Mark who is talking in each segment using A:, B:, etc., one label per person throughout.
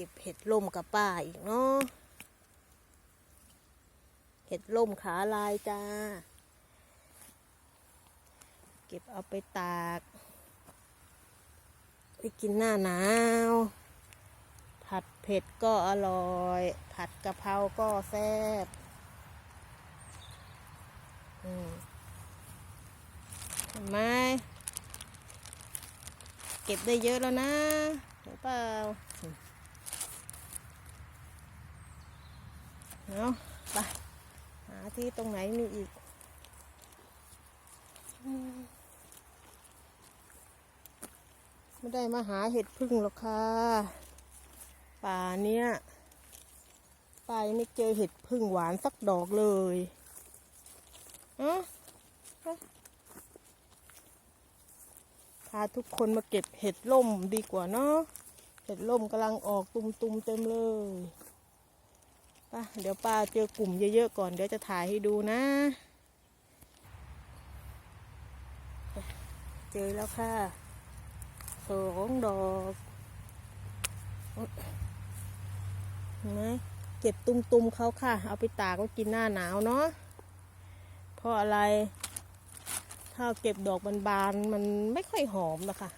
A: เก็บเห็ดล่มกับป้าอีกเนาะเห็ดล่มขาลายจ้า เก็บเอาไปตากไปกินหน้าหนาว ผัดเผ็ดก็อร่อย ผัดกะเพราก็แซ่บมเห็นไหม เก็บได้เยอะแล้วนะเห็นเปล่า เนาะไปหาที่ตรงไหนมีอีกไม่ได้มาหาเห็ดพึ่งหรอกค่ะ ป่าเนี้ยป่ายังไม่เจอเห็ดพึ่งหวานสักดอกเลยอะพาทุกคนมาเก็บเห็ดล่มดีกว่าเนาะ เห็ดล่มกำลังออกตุมๆเต็มเลย ป่ะเดี๋ยวป้าเจอกลุ่มเยอะๆก่อน เดี๋ยวจะถ่ายให้ดูนะ เจอแล้วค่ะสองดอกเห็นไหมเก็บตุมๆเขาค่ะ เอาไปตากไว้กินหน้าหนาวเนาะเพราะอะไร ถ้าเก็บดอกบานๆมันไม่ค่อยหอมนะคะ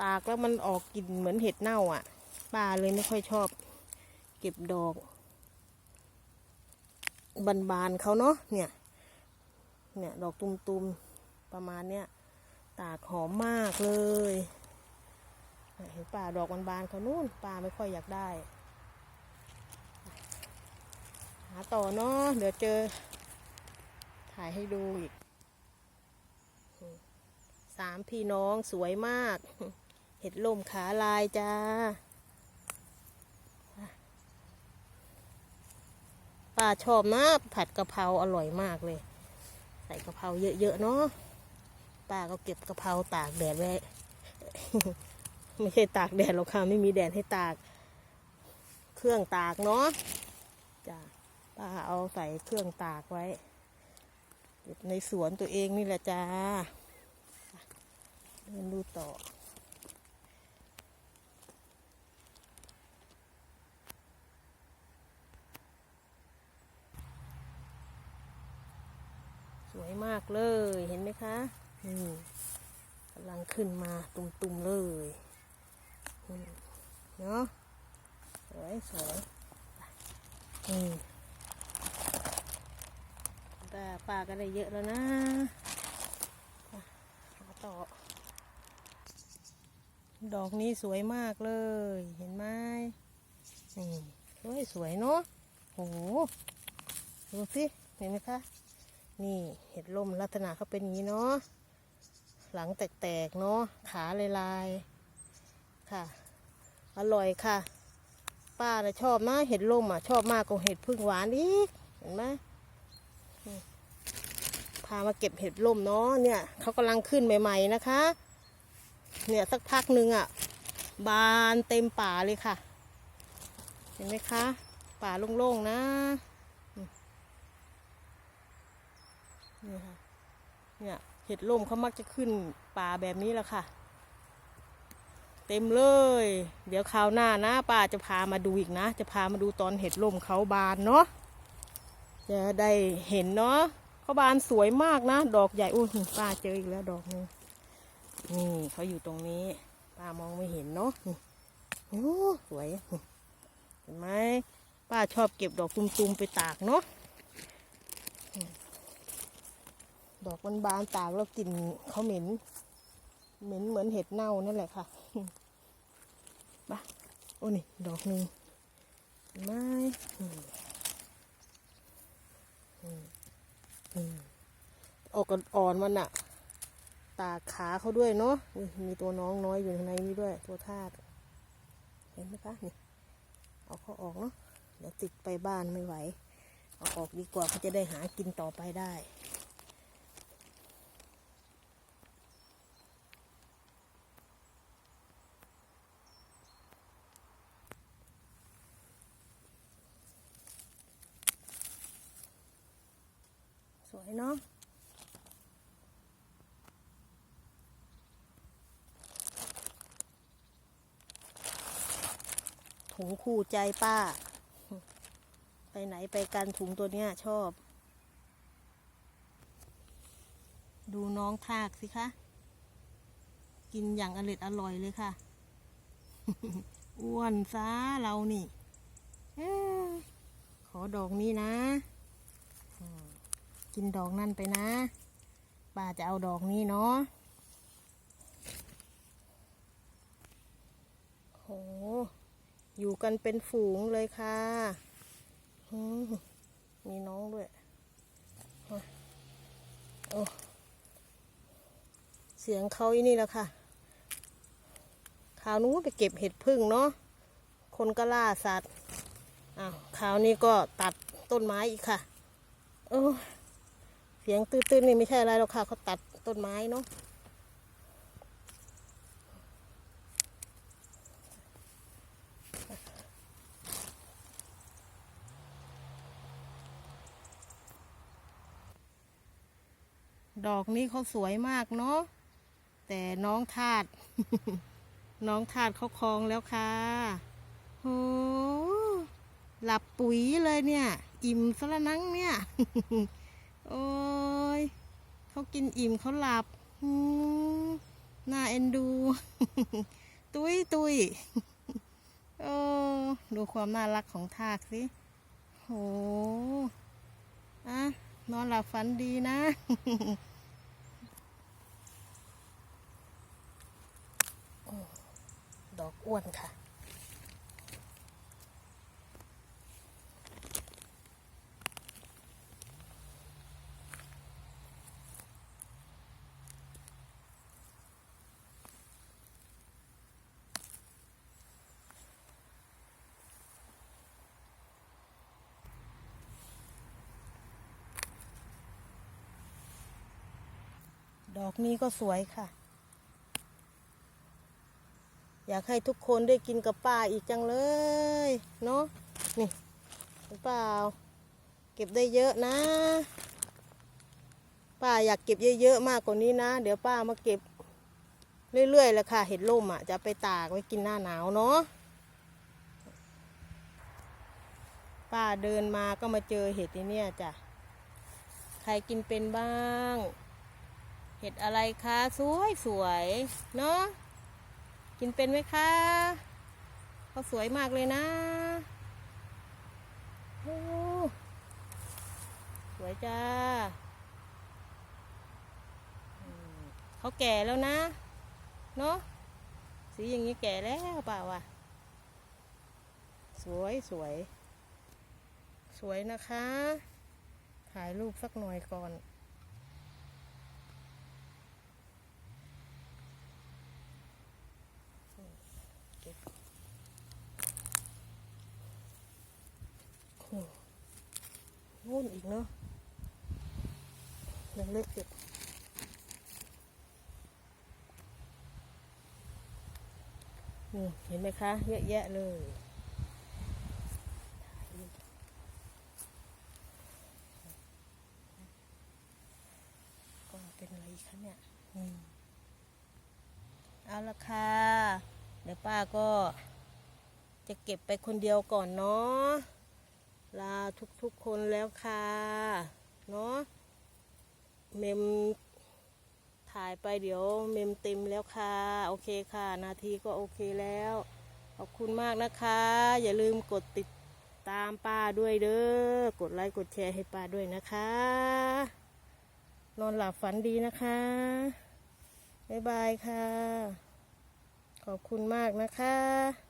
A: ตากแล้วมันออกกลิ่นเหมือนเห็ดเน่าอะ ป้าเลยไม่ค่อยชอบ เก็บดอก บานๆเขาเนาะเนี่ย เนี่ย ดอกตุมๆ ประมาณเนี้ยตากหอมมากเลยเห็นป่าดอกบานๆเขานู่นป้าไม่ค่อยอยากได้ หาต่อเนาะเดี๋ยวเจอ ถ่ายให้ดูอีกสามพี่น้องสวยมาก เห็ดล่มขาลายจ้า ป้าชอบนะ ผัดกะเพราอร่อยมากเลย ใส่กะเพราเยอะๆเนาะป้าก็เก็บกะเพราตากแดดไว้ไม่ใช่ตากแดดหรอกค่ะไม่มีแดดให้ตาก เครื่องตากเนาะจ้าป้าเอาใส่เครื่องตากไว้เก็บในสวนตัวเองนี่แหละจ้าเดินดูต่อ วยมากเลยเห็นไหมคะนี่กำลังขึ้นมาตุ่มๆเลยเนาะสวยสวยนี่แต่ปลาก็ได้เยอะแล้วนะอะหาต่อ ดอกนี้สวยมากเลย เห็นไหมนี่สวยสวยเนาะโอ้โหดูสิเห็นไหมคะ นี่เห็ดล่มลักษณะเขาเป็นอย่างนี้เนาะหลังแตกๆเนาะขาลายๆค่ะ อร่อยค่ะ ป้าน่ะชอบนะเห็ดล่มอะชอบมากกว่าเห็ดพึ่งหวานอีกเห็นไหมอืมพามาเก็บเห็ดล่มเนาะเนี่ยเขากำลังขึ้นใหม่ ๆนะคะ เนี่ยสักพักหนึ่งอะ บานเต็มป่าเลยค่ะ เห็นไหมคะ ป่าโล่งๆนะ นี่ค่ะ เนี่ยเห็ดล่มเขามักจะขึ้นป่าแบบนี้แหละค่ะ เต็มเลย เดี๋ยวคราวหน้านะป้าจะพามาดูอีกนะ จะพามาดูตอนเห็ดล่มเขาบานเนาะจะได้เห็นเนาะเขาบานสวยมากนะ ดอกใหญ่อุ้ยป้าเจออีกแล้วดอกหนึงนี่เขาอยู่ตรงนี้ ป้ามองไม่เห็นเนาะนี่โอ้สวยเห็นไหมป้าชอบเก็บดอกตุมๆไปตากเนาะ ดอกมันบานตากแล้วกลิ่นเขาเหม็น เหม็นเหมือนเห็ดเน่านั่นแหละค่ะปะโอ้นี่ ดอกหนึ่งไม้ออกอ่อนมันอะตากขาเขาด้วยเนาะมีตัวน้องน้อยอยู่ข้างในนี้ด้วย ตัวทาสเห็นไหมคะนี่เอาเขาออกเนาะเดี๋ยวติดไปบ้านไม่ไหว เอาออกดีกว่าเขาจะได้หากินต่อไปได้ ถุงคู่ใจป้า ไปไหนไปกันถุงตัวเนี้ยชอบ ดูน้องทากสิคะ กินอย่างอร่อยอร่อยเลยค่ะ อ้วนซาเรานี่ขอดอกนี้นะ กินดอกนั่นไปนะป้าจะเอาดอกนี้เนาะโห อยู่กันเป็นฝูงเลยค่ะมีน้องด้วยโอ้เสียงเขาอีนี่แหละค่ะคราวนู้นไปเก็บเห็ดพึ่งเนาะ คนก็ล่าสัตว์ อ้าวคราวนี้ก็ตัดต้นไม้อีกค่ะ โอ้เสียงตื้นๆนี่ไม่ใช่อะไรหรอกค่ะ เขาตัดต้นไม้เนาะ ดอกนี้เขาสวยมากเนาะแต่น้องทาดน้องทาดเขาคลองแล้วค่ะโหหลับปุ๋ยเลยเนี่ย อิ่มซะละนังเนี่ย โอ้ยเขากินอิ่มเขาหลับหน่าเอ็นดู ตุยตุยโอ้ดูความน่ารักของทากสิโหอะ นอนหลับฝันดีนะดอกอ้วนค่ะ อกนี้ก็สวยค่ะ อยากให้ทุกคนได้กินกับป้าอีกจังเลย เนาะนี่เห็นเปล่า เก็บได้เยอะนะ ป้าอยากเก็บเยอะๆมากกว่านี้นะ เดี๋ยวป้ามาเก็บ เรื่อยๆเลยค่ะ เห็ดล่มอะ จะไปตากไว้กินหน้าหนาวเนาะป้าเดินมาก็มาเจอเห็ดในเนี่ยจ้ะ ใครกินเป็นบ้าง เห็ดอะไรคะสวยสวยเนาะกินเป็นไหมคะเขาสวยมากเลยนะโอ้สวยจ้าเขาแก่แล้วนะ เนาะสีอย่างนี้แก่แล้วเปล่าวะสวยสวย สวยนะคะ ถ่ายรูปสักหน่อยก่อน เก็บโอ้นู่นอีก เนาะยังเล็กเก็บนี่เห็นไหมคะ เยอะแยะเลยก็เป็นอะไรคะเนี่ยเอาละค่ะ เดี๋ยวป้าก็จะเก็บไปคนเดียวก่อนเนาะ ลาทุกๆคนแล้วค่ะเนาะเมมถ่ายไปเดี๋ยวเมมเต็มแล้วค่ะ โอเคค่ะ นาทีก็โอเคแล้ว ขอบคุณมากนะคะ อย่าลืมกดติดตามป้าด้วยเด้อกดไลค์กดแชร์ให้ป้าด้วยนะคะ นอนหลับฝันดีนะคะ บ๊ายบายค่ะ ขอบคุณมากนะคะ